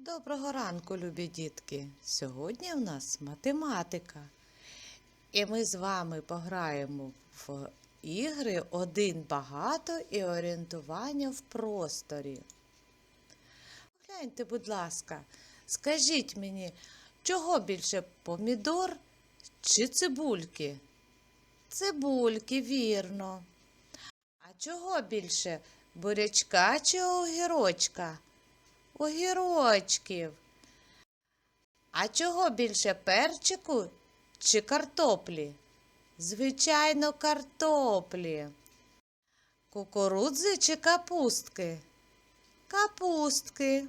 Доброго ранку, любі дітки! Сьогодні в нас математика. І ми з вами пограємо в ігри один багато і орієнтування в просторі. Гляньте, будь ласка, скажіть мені, чого більше помідор чи цибульки? Цибульки, вірно. А чого більше бурячка чи огірочка? Огірочків. А чого більше перчику чи картоплі? Звичайно, картоплі. Кукурудзи чи капустки? Капустки.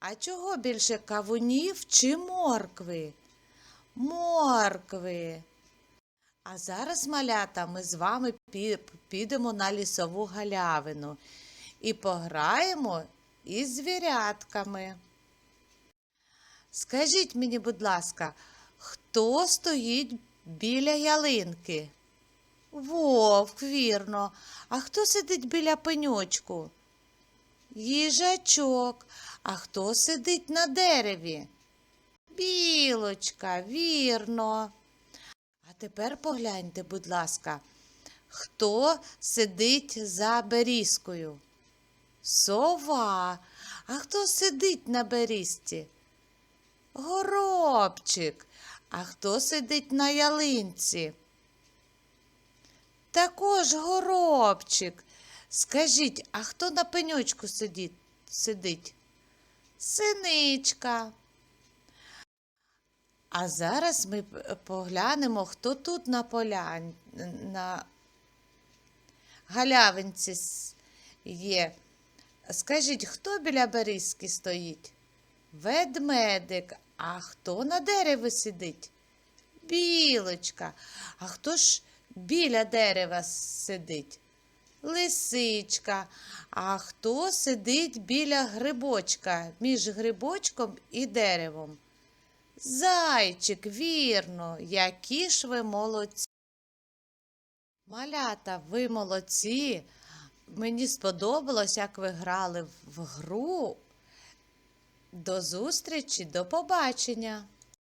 А чого більше кавунів чи моркви? Моркви. А зараз, малята, ми з вами підемо на лісову галявину і пограємо із звірятками. Скажіть мені, будь ласка, хто стоїть біля ялинки? Вовк, вірно. А хто сидить біля пеньочку? Їжачок. А хто сидить на дереві? Білочка, вірно. А тепер погляньте, будь ласка, хто сидить за берізкою? Сова. А хто сидить на берізці? Горобчик. А хто сидить на ялинці? Також горобчик. Скажіть, а хто на пеньочку сидить? Синичка. А зараз ми поглянемо, хто тут на полян... на галявинці є. Скажіть, хто біля берізки стоїть? Ведмедик. А хто на дереві сидить? Білочка. А хто ж біля дерева сидить? Лисичка. А хто сидить біля грибочка, між грибочком і деревом? Зайчик, вірно, які ж ви молодці. Малята, ви молодці. Мені сподобалось, як ви грали в гру. До зустрічі, до побачення!